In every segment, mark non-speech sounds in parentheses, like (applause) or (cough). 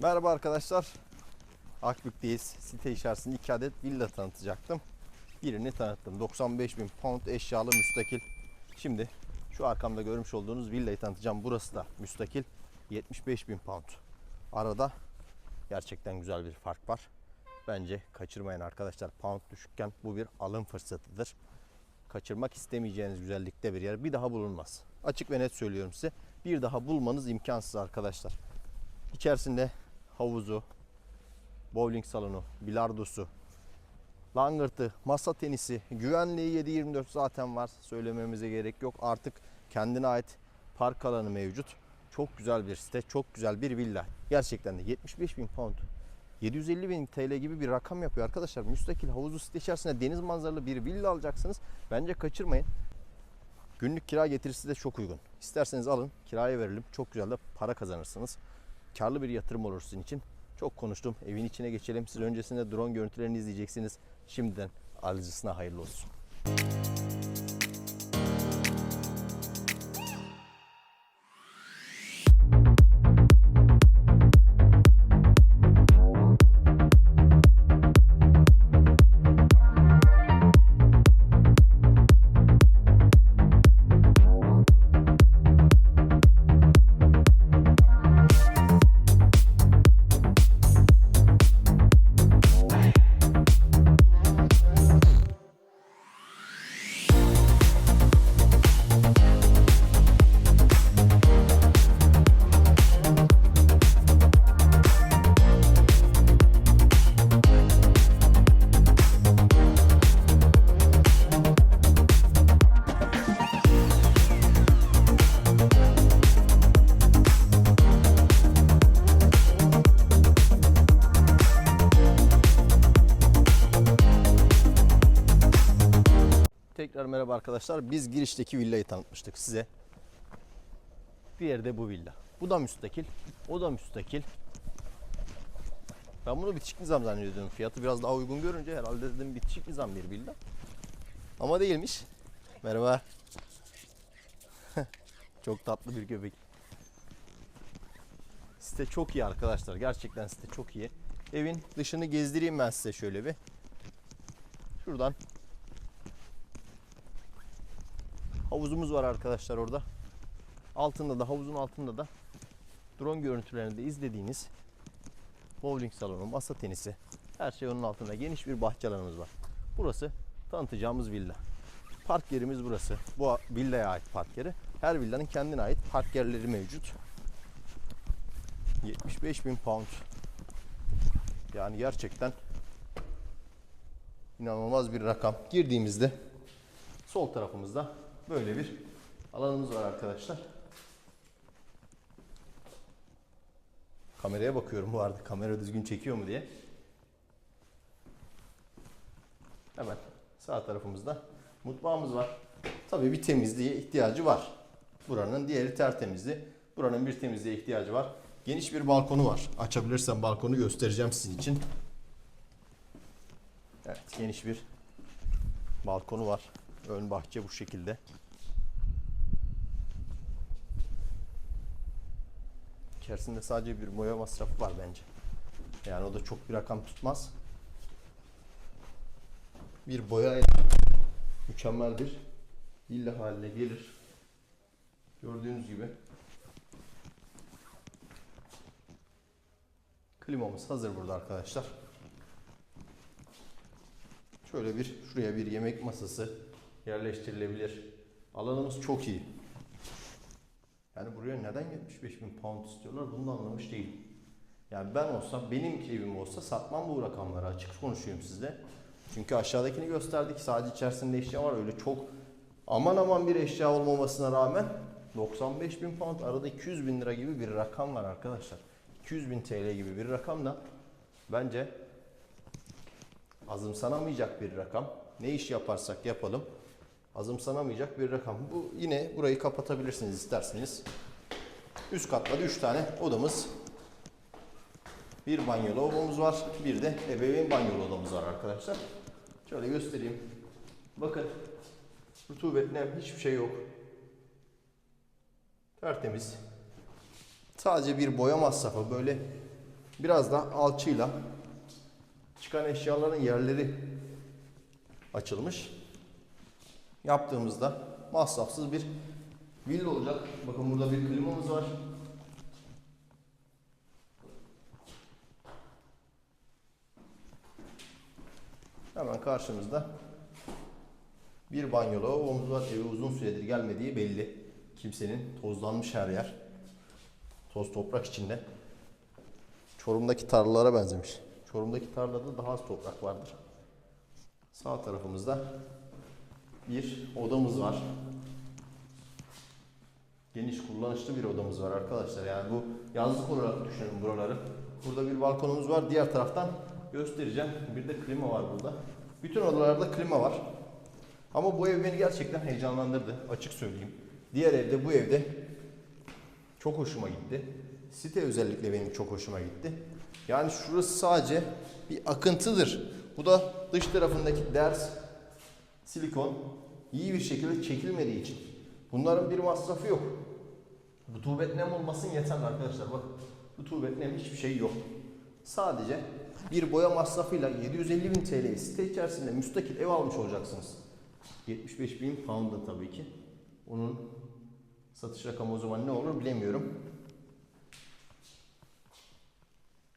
Merhaba arkadaşlar. Akbük'teyiz. Site içerisinde iki adet villa tanıtacaktım. Birini tanıttım. 95 bin pound eşyalı müstakil. Şimdi şu arkamda görmüş olduğunuz villayı tanıtacağım. Burası da müstakil. 75 bin pound. Arada gerçekten güzel bir fark var. Bence kaçırmayın arkadaşlar. Pound düşükken bu bir alım fırsatıdır. Kaçırmak istemeyeceğiniz güzellikte bir yer. Bir daha bulunmaz. Açık ve net söylüyorum size. Bir daha bulmanız imkansız arkadaşlar. İçerisinde havuzu, bowling salonu, bilardosu, langırtı, masa tenisi, güvenliği 7-24 zaten var. Söylememize gerek yok. Artık kendine ait park alanı mevcut. Çok güzel bir site, çok güzel bir villa. Gerçekten de 75 bin pound. 750 bin TL gibi bir rakam yapıyor arkadaşlar. Müstakil havuzlu site içerisinde deniz manzaralı bir villa alacaksınız. Bence kaçırmayın. Günlük kira getirisi de çok uygun. İsterseniz alın, kiraya verelim. Çok güzel de para kazanırsınız. Karlı bir yatırım olur sizin için. Çok konuştum. Evin içine geçelim. Siz öncesinde drone görüntülerini izleyeceksiniz. Şimdiden alıcısına hayırlı olsun. Tekrar merhaba arkadaşlar. Biz girişteki villayı tanıtmıştık size. Bir yerde bu villa. Bu da müstakil. O da müstakil. Ben bunu bitişik nizam zannediyordum. Fiyatı biraz daha uygun görünce herhalde dedim bitişik nizam bir villa. Ama değilmiş. Merhaba. (laughs) çok tatlı bir köpek. Site çok iyi arkadaşlar. Gerçekten site çok iyi. Evin dışını gezdireyim ben size şöyle bir. Şuradan Havuzumuz var arkadaşlar orada. Altında da havuzun altında da drone görüntülerinde izlediğiniz bowling salonu, masa tenisi her şey onun altında. Geniş bir bahçe alanımız var. Burası tanıtacağımız villa. Park yerimiz burası. Bu villaya ait park yeri. Her villanın kendine ait park yerleri mevcut. 75 bin pound. Yani gerçekten inanılmaz bir rakam. Girdiğimizde sol tarafımızda böyle bir alanımız var arkadaşlar. Kameraya bakıyorum bu arada. Kamera düzgün çekiyor mu diye. Hemen sağ tarafımızda mutfağımız var. Tabii bir temizliğe ihtiyacı var. Buranın diğeri tertemizdi. Buranın bir temizliğe ihtiyacı var. Geniş bir balkonu var. Açabilirsem balkonu göstereceğim sizin için. Evet, geniş bir balkonu var. Ön bahçe bu şekilde. İçerisinde sadece bir boya masrafı var bence. Yani o da çok bir rakam tutmaz. Bir boya mükemmel bir villa haline gelir. Gördüğünüz gibi klimamız hazır burada arkadaşlar. Şöyle bir şuraya bir yemek masası yerleştirilebilir. Alanımız çok iyi. Yani buraya neden 75 bin pound istiyorlar bunu da anlamış değilim. Yani ben olsam benim evim olsa satmam bu rakamları açık konuşayım sizle. Çünkü aşağıdakini gösterdik sadece içerisinde eşya var öyle çok aman aman bir eşya olmamasına rağmen 95 bin pound arada 200 bin lira gibi bir rakam var arkadaşlar. 200 bin TL gibi bir rakam da bence azımsanamayacak bir rakam. Ne iş yaparsak yapalım azımsanamayacak bir rakam. Bu yine burayı kapatabilirsiniz isterseniz. Üst katta da 3 tane odamız. Bir banyo lavabomuz var. Bir de ebeveyn banyo odamız var arkadaşlar. Şöyle göstereyim. Bakın. Rutubet nem hiçbir şey yok. Tertemiz. Sadece bir boya masrafı böyle biraz da alçıyla çıkan eşyaların yerleri açılmış. Yaptığımızda masrafsız bir villa olacak. Bakın burada bir klimamız var. Hemen karşımızda bir banyolu lavabomuz var. Eve uzun süredir gelmediği belli. Kimsenin tozlanmış her yer. Toz toprak içinde. Çorum'daki tarlalara benzemiş. Çorum'daki tarlada daha az toprak vardır. Sağ tarafımızda bir odamız var. Geniş kullanışlı bir odamız var arkadaşlar. Yani bu yazlık olarak düşünün buraları. Burada bir balkonumuz var. Diğer taraftan göstereceğim. Bir de klima var burada. Bütün odalarda klima var. Ama bu ev beni gerçekten heyecanlandırdı. Açık söyleyeyim. Diğer evde bu evde çok hoşuma gitti. Site özellikle benim çok hoşuma gitti. Yani şurası sadece bir akıntıdır. Bu da dış tarafındaki ders silikon iyi bir şekilde çekilmediği için. Bunların bir masrafı yok. Rutubet nem olmasın yeter arkadaşlar. Bak rutubet nem hiçbir şey yok. Sadece bir boya masrafıyla 750 bin TL site içerisinde müstakil ev almış olacaksınız. 75 bin pound'a tabii ki. Onun satış rakamı o zaman ne olur bilemiyorum.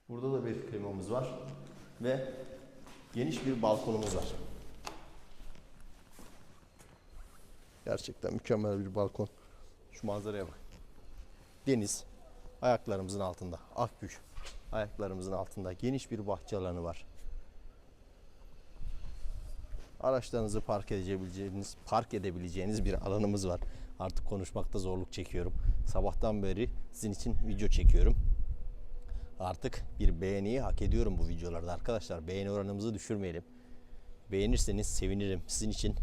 Burada da bir klimamız var ve geniş bir balkonumuz var. Gerçekten mükemmel bir balkon. Şu manzaraya bak. Deniz ayaklarımızın altında. Akgüç ayaklarımızın altında. Geniş bir bahçe alanı var. Araçlarınızı park edebileceğiniz, park edebileceğiniz bir alanımız var. Artık konuşmakta zorluk çekiyorum. Sabahtan beri sizin için video çekiyorum. Artık bir beğeniyi hak ediyorum bu videolarda arkadaşlar. Beğeni oranımızı düşürmeyelim. Beğenirseniz sevinirim. Sizin için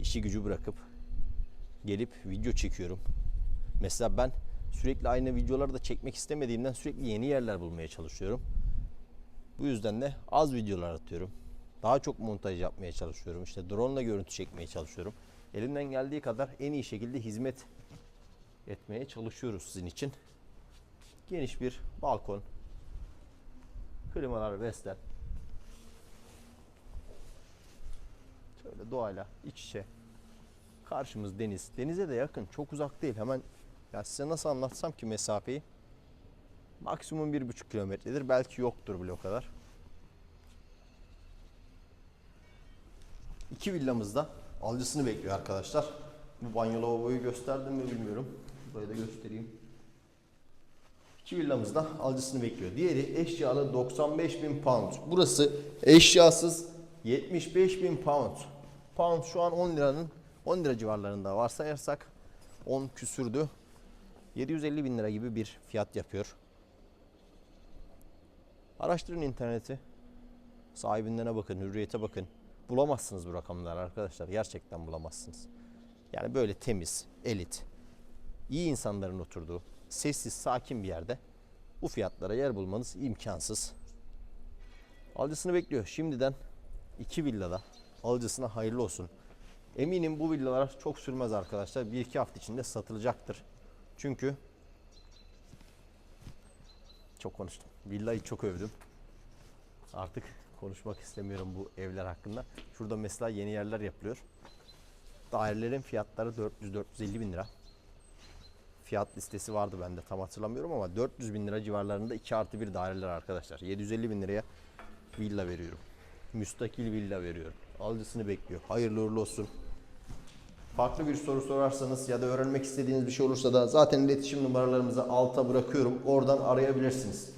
işi gücü bırakıp gelip video çekiyorum. Mesela ben sürekli aynı videoları da çekmek istemediğimden sürekli yeni yerler bulmaya çalışıyorum. Bu yüzden de az videolar atıyorum. Daha çok montaj yapmaya çalışıyorum. İşte drone ile görüntü çekmeye çalışıyorum. Elimden geldiği kadar en iyi şekilde hizmet etmeye çalışıyoruz sizin için. Geniş bir balkon. Klimalar vestel. Şöyle doğayla iç içe. Karşımız deniz. Denize de yakın. Çok uzak değil. Hemen ya size nasıl anlatsam ki mesafeyi? Maksimum bir buçuk kilometredir. Belki yoktur bile o kadar. İki villamızda alıcısını bekliyor arkadaşlar. Bu banyo lavaboyu gösterdim mi bilmiyorum. Burayı da göstereyim. İki villamızda alıcısını bekliyor. Diğeri eşyalı 95 bin pound. Burası eşyasız 75 bin pound. Pound şu an 10 liranın 10 lira civarlarında varsayarsak 10 küsürdü. 750 bin lira gibi bir fiyat yapıyor. Araştırın interneti. Sahibinden bakın, hürriyete bakın. Bulamazsınız bu rakamları arkadaşlar. Gerçekten bulamazsınız. Yani böyle temiz, elit, iyi insanların oturduğu, sessiz, sakin bir yerde bu fiyatlara yer bulmanız imkansız. Alıcısını bekliyor. Şimdiden iki villada alıcısına hayırlı olsun. Eminim bu villalar çok sürmez arkadaşlar. Bir iki hafta içinde satılacaktır. Çünkü çok konuştum. Villayı çok övdüm. Artık konuşmak istemiyorum bu evler hakkında. Şurada mesela yeni yerler yapılıyor. Dairelerin fiyatları 400-450 bin lira. Fiyat listesi vardı bende tam hatırlamıyorum ama 400 bin lira civarlarında 2 artı 1 daireler arkadaşlar. 750 bin liraya villa veriyorum. Müstakil villa veriyorum. Alıcısını bekliyor. Hayırlı uğurlu olsun. Farklı bir soru sorarsanız ya da öğrenmek istediğiniz bir şey olursa da zaten iletişim numaralarımızı alta bırakıyorum. Oradan arayabilirsiniz.